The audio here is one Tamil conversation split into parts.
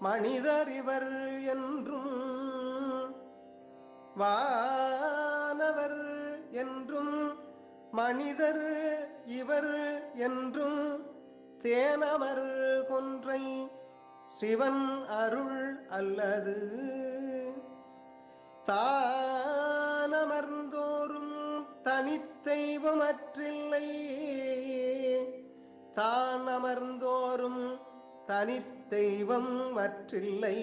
மனிதர் இவர் என்றும் வானவர் என்றும் மனிதர் இவர் என்றும் தேனமர் கொன்றை சிவன் அருள் அல்லது. தானமர்ந்தோறும் தனித்தெய்வமற்றில்லை தனித்தெய்வம் மற்றில்லை.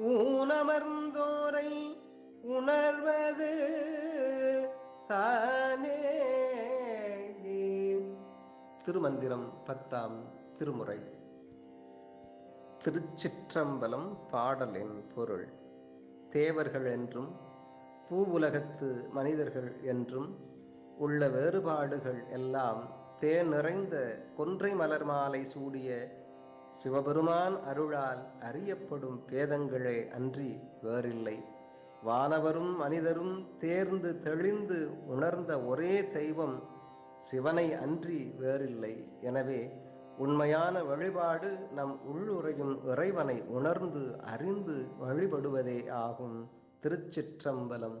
ஊனமர்ந்தோரை உணர்வது தானே திருமந்திரம் பத்தாம் திருமுறை. திருச்சிற்றம்பலம் பாடலின் பொருள். தேவர்கள் என்றும் பூவுலகத்து மனிதர்கள் என்றும் உள்ள வேறுபாடுகள் எல்லாம் தேன் நிறைந்த கொன்றை மலர் மாலை சூடிய சிவபெருமான் அருளால் அறியப்படும் பேதங்களே அன்றி வேறில்லை. வானவரும் மனிதரும் தேர்ந்து தெளிந்து உணர்ந்த ஒரே தெய்வம் சிவனை அன்றி வேறில்லை. எனவே உண்மையான வழிபாடு நம் உள்ளுரையும் இறைவனை உணர்ந்து அறிந்து வழிபடுவதே ஆகும். திருச்சிற்றம்பலம்.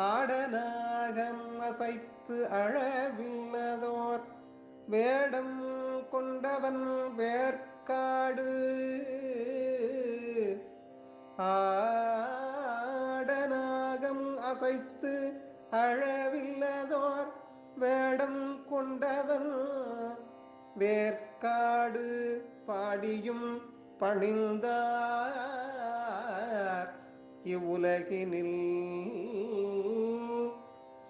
ஆடனாகம் அசைத்து அழவினதோர் வேடம் கொண்டவன் வேர்க்காடு ஆடனாகம் அசைத்து அழவில்லதோர் வேடம் கொண்டவன் வேர்க்காடு பாடியும் பணிந்தார் இவ்வுலகினில்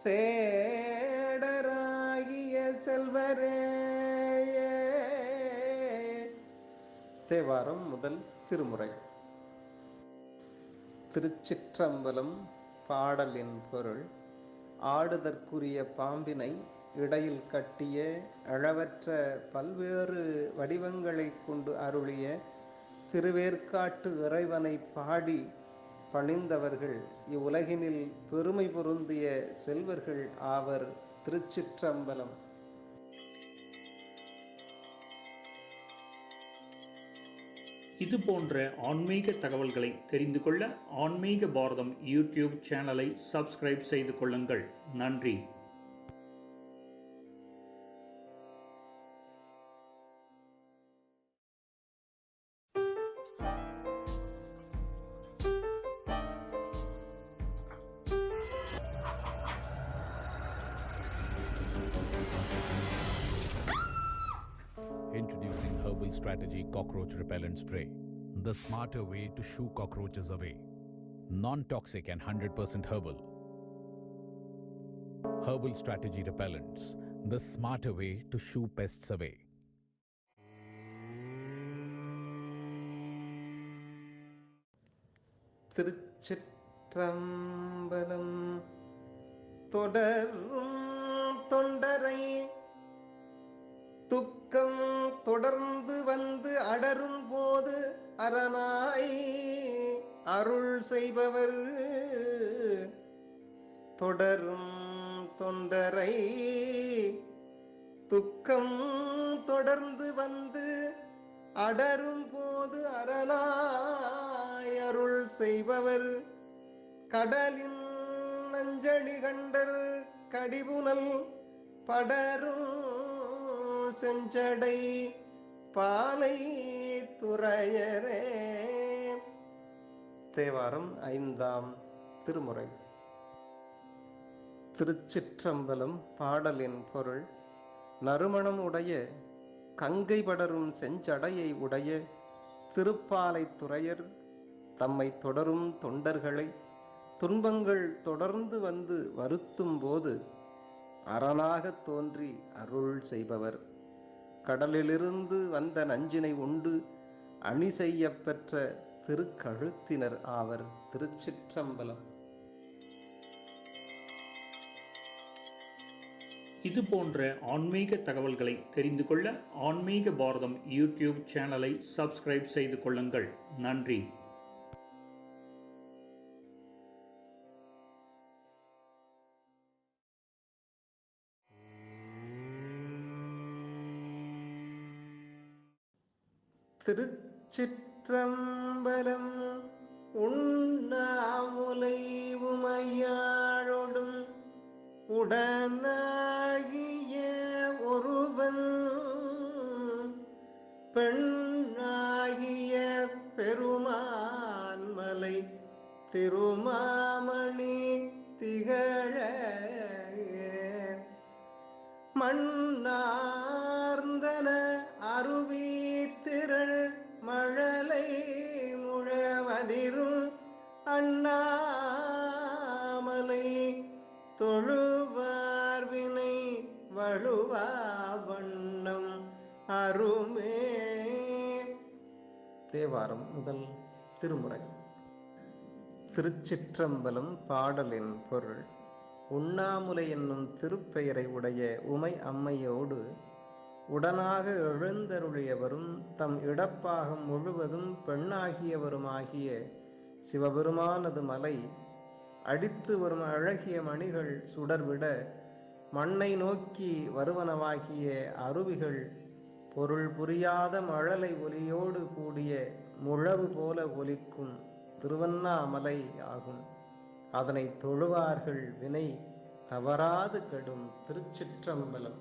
சேடராகிய செல்வரே. தேவாரம் முதல் திருமுறை. திருச்சிற்றம்பலம் பாடலின் பொருள் ஆடுதற்குரிய பாம்பினை இடையில் கட்டிய அளவற்ற பல்வேறு வடிவங்களைக் கொண்டு அருளிய திருவேற்காட்டு இறைவனை பாடி பணிந்தவர்கள் இவ்வுலகினில் பெருமை பொருந்திய செல்வர்கள் ஆவர் திருச்சிற்றம்பலம். இது போன்ற ஆன்மீக தகவல்களை தெரிந்து கொள்ள ஆன்மீக பாரதம் யூடியூப் சேனலை சப்ஸ்கிரைப் செய்து கொள்ளுங்கள். நன்றி. Introducing Herbal Strategy Cockroach Repellent Spray. The smarter way to shoo cockroaches away. Non toxic and 100% herbal. Herbal Strategy Repellents. The smarter way to shoo pests away. திருச்சிற்றம்பலம் தொடரும் தொண்டரை துக்கம் தொடர்ந்து வந்து அடரும் போது அரணாய் அருள் செய்பவர். தொடரும் தொண்டரை துக்கம் தொடர்ந்து வந்து அடரும் போது அரணாய் அருள் செய்பவர். கடலின் நஞ்சழி கண்டர் கடிபுனல் படரும் செஞ்சடை பாலை துறையரே. தேவாரம் ஐந்தாம் திருமுறை. திருச்சிற்றம்பலம் பாடலின் பொருள் நறுமணம் உடைய கங்கை படரும் செஞ்சடையை உடைய திருப்பாலை துறையர் தம்மை தொடரும் தொண்டர்களை துன்பங்கள் தொடர்ந்து வந்து வருத்தும் போது அரணாகத் தோன்றி அருள் செய்பவர். கடலிலிருந்து வந்த நஞ்சினை உண்டு. அணி செய்யப்பெற்ற திருக்கழுத்தினர் ஆவர் திருச்சிற்றம்பலம். இது போன்ற ஆன்மீக தகவல்களை தெரிந்து கொள்ள ஆன்மீக பாரதம் யூடியூப் சேனலை சப்ஸ்கிரைப் செய்து கொள்ளுங்கள். நன்றி. திருச்சிற்றம்பலம் உண்ணாமுலை உமையாழொடும் உடனாகிய ஒருவன் பெண்ணாகிய பெருமான்மலை திருமாமணி திகழ மண்ணார்ந்தன முழவதிரும் அண்ணாமலை தொழுவார்வினை வழுவா வண்ணம் அருமே. தேவாரம் முதல் திருமுறை. திருச்சிற்றம்பலம் பாடலின் பொருள். உண்ணாமுலை என்னும் திருப்பெயரை உடைய உமை அம்மையோடு உடனாக எழுந்தருளியவரும் தம் இடப்பாகம் முழுவதும் பெண்ணாகியவருமாகிய சிவபெருமானது மலை அடித்து வரும் அழகிய மணிகள் சுடர்விட மண்ணை நோக்கி வருவனவாகிய அருவிகள் பொருள் புரியாத மழலை ஒலியோடு கூடிய முழவு போல ஒலிக்கும் திருவண்ணாமலை ஆகும். அதனை தொழுவார்கள் வினை தவறாது கெடும் திருச்சிற்றம்பலம்.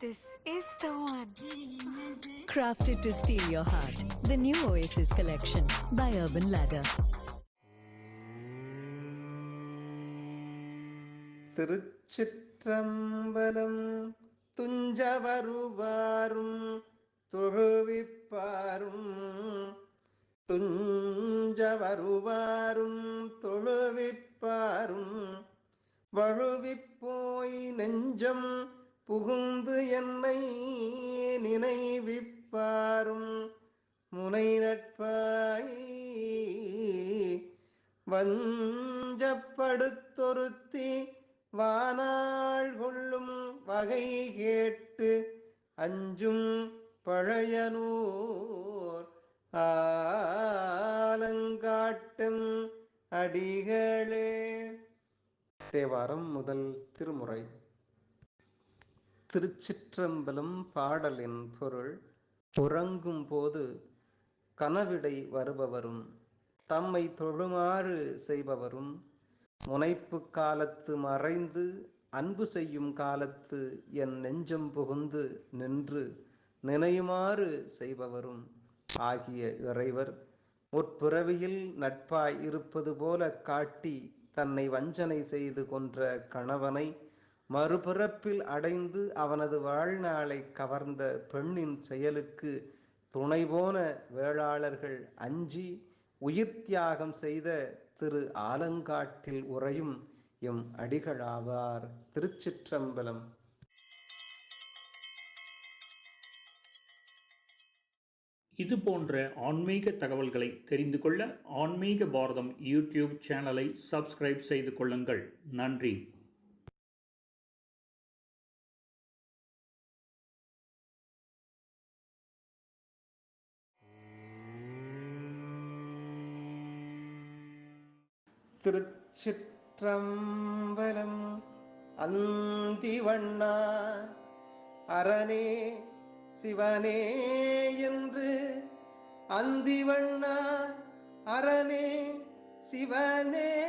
This is the one. Crafted to steal your heart. The new Oasis collection by Urban Ladder. திருச்சிற்றம்பலம் துஞ்ச வருவாரும் தொழுவிப்பாரும் துஞ்ச வருவாரும் தொழுவிப்பாரும் வழுவிப்போய் நெஞ்சம் புகுந்து என்னை நினைவிப்பாரும் முனை நட்பாய். வஞ்சப்படுத்தொருத்தி வானாள் கொள்ளும் வகை கேட்டு அஞ்சும் பழையனூர். ஆலங்காட்டும் அடிகளே. தேவாரம் முதல் திருமுறை. திருச்சிற்றம்பலம் பாடலின் பொருள் உறங்கும் போது கனவிடை வருபவரும் தம்மை தொழுமாறு செய்பவரும் முனைப்பு காலத்து மறைந்து அன்பு செய்யும் காலத்து என் நெஞ்சம் புகுந்து நின்று நினையுமாறு செய்பவரும் ஆகிய இறைவர் முற்பிறவியில் நட்பாய் இருப்பது போல காட்டி தன்னை வஞ்சனை செய்து கொன்ற கணவனை மறுபிறப்பில் அடைந்து அவனது வாழ்நாளை கவர்ந்த பெண்ணின் செயலுக்கு துணை போன வேளாளர்கள் அஞ்சி உயிர் தியாகம் செய்த திரு ஆலங்காட்டில் உறையும் எம் அடிகளாவார். திருச்சிற்றம்பலம். இது போன்ற ஆன்மீக தகவல்களை தெரிந்து கொள்ள ஆன்மீக பாரதம் யூடியூப் சேனலை சப்ஸ்கிரைப் செய்து கொள்ளுங்கள். நன்றி. திருச்சிற்றம்பலம் அந்திவண்ணா அரணே சிவனே என்று அந்திவண்ணா அரணே சிவனே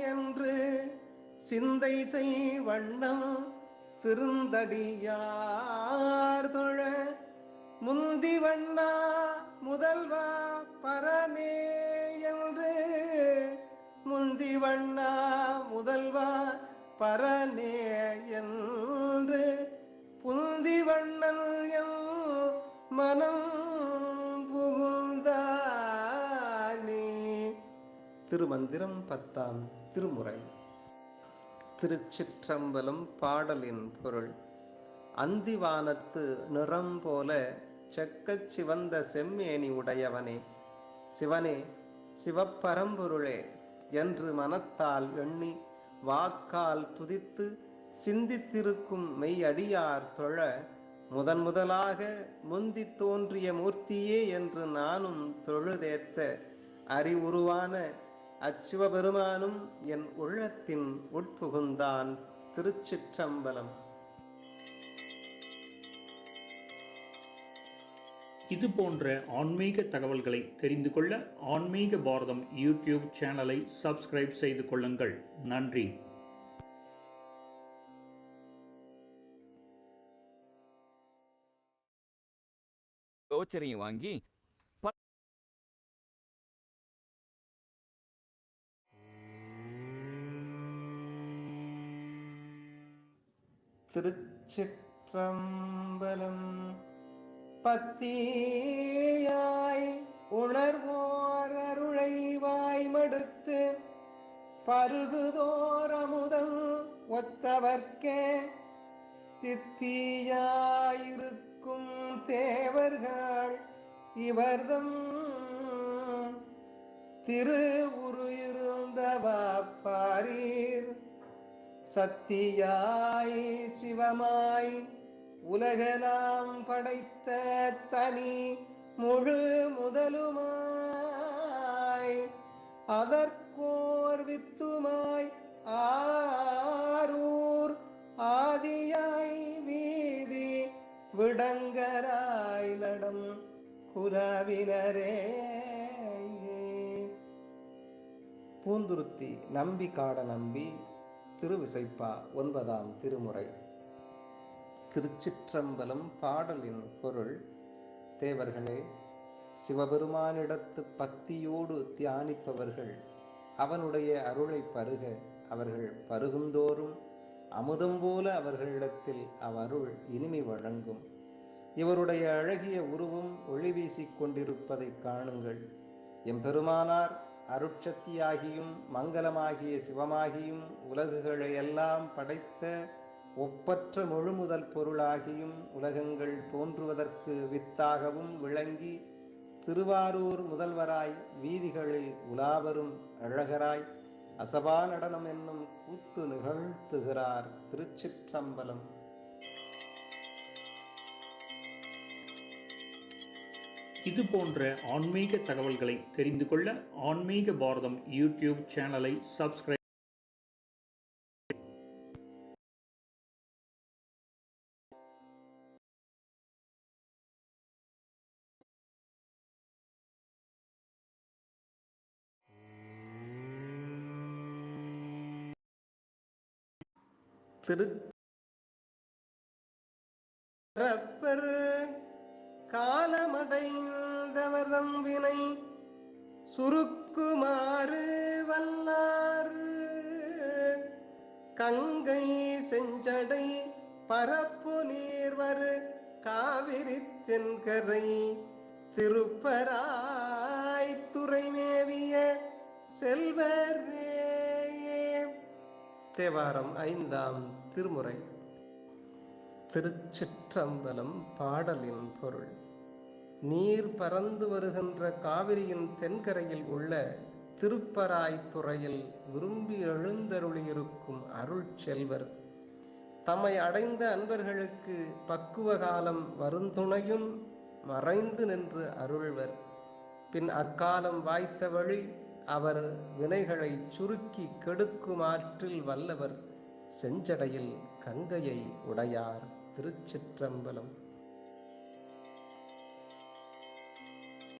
என்று சிந்தை செய் வண்ணம் திருந்தடியார் தொழ. முந்தி வண்ணா முதல்வா பரனே. முந்தி வண்ணா முதல்வா பரனே என்று. புந்தி வண்ணன் எம் மனம் புகுந்தானே. திருமந்திரம் பத்தாம் திருமுறை. திருச்சிற்றம்பலம் பாடலின் பொருள். அந்திவானத்து நிறம் போல செக்கச் சிவந்த செம்மேனி உடையவனே. சிவனே சிவப்பரம்பொருளே என்று மனத்தால் எண்ணி வாக்கால் துதித்து சிந்தித்திருக்கும் மெய்யடியார் தொழ முதன் முதலாக முந்தி தோன்றிய மூர்த்தியே என்று நானும் தொழுதேத்த அறிவுருவான அச்சிவபெருமானும் என் உள்ளத்தின் உட்புகுந்தான் திருச்சிற்றம்பலம். இது போன்ற ஆன்மீக தகவல்களை தெரிந்து கொள்ள ஆன்மீக பாரதம் யூடியூப் சேனலை சப்ஸ்கிரைப் செய்து கொள்ளுங்கள். நன்றி. வவுச்சரையும் வாங்கி திருச்சிற்றம்பலம் பத்தியாய் உணர்வோர் அருளை வாய்மடுத்து பருகுதோர் அமுதம் ஒத்தவர்க்கே தித்தியாயிருக்கும் தேவர்கள் இவர்தம். திரு உரு இருந்தவா பாரீர் சத்தியாய் சிவமாய் உலகலாம் படைத்த தனி முழு முதலுமாய் அதற்கோர் வித்துமாய் ஆரூர் ஆதியாய் வீதி விடங்கராய் நடம் குலவினரே பூந்துருத்தி நம்பி காட நம்பி திருவிசைப்பா ஒன்பதாம் திருமுறை. திருச்சிற்றம்பலம் பாடலின் பொருள் தேவர்களே சிவபெருமானிடத்து பக்தியோடு தியானிப்பவர்கள் அவனுடைய அருளை பருக அவர்கள் பருகுந்தோறும் அமுதம் போல அவர்களிடத்தில் அவ்வருள் இனிமை வழங்கும். இவருடைய அழகிய உருவம் ஒளி வீசிக் கொண்டிருப்பதை காணுங்கள். எம்பெருமானார் அருட்சக்தியாகியும் மங்களமாகிய சிவமாகியும் உலகுகளை எல்லாம் படைத்த ஒப்பற்ற முழுமுதல் பொருளாகியும் உலகங்கள் தோன்றுவதற்கு வித்தாகவும் விளங்கி திருவாரூர் முதல்வராய் வீதிகளில் உலாவரும் அழகராய் அசபா நடனம் என்னும் கூத்து நிகழ்த்துகிறார் திருச்சிற்றம்பலம். இது போன்ற ஆன்மீக தகவல்களை தெரிந்து கொள்ள ஆன்மீக பாரதம் யூடியூப் சேனலை சப்ஸ்கிரைப் திரு ரப்பர் காலமடைந்தவர்தம் வினை சுருக்குமாறு வல்லார். கங்கை செஞ்சடை பரப்பு நீர்வரு காவிரி தென்கரை திருப்பராய் துறைமேவிய செல்வரே. தேவாரம் ஐந்தாம் திருமுறை. திருச்சிற்றம்பலம் பாடலின் பொருள். நீர் பறந்து வருகின்ற காவிரியின் தென்கரையில் உள்ள திருப்பராய்த்துறையில் விரும்பி எழுந்தருளியிருக்கும் அருள் செல்வர் தம்மை அடைந்த அன்பர்களுக்கு பக்குவ காலம் வருந்துணையும் மறைந்து நின்று அருள்வர். பின் அக்காலம் வாய்த்த வழி அவர் வினைகளை சுருக்கி கெடுக்கும் ஆற்றில் வல்லவர். செஞ்சடையில் கங்கையை உடையார் திருச்சிற்றம்பலம்.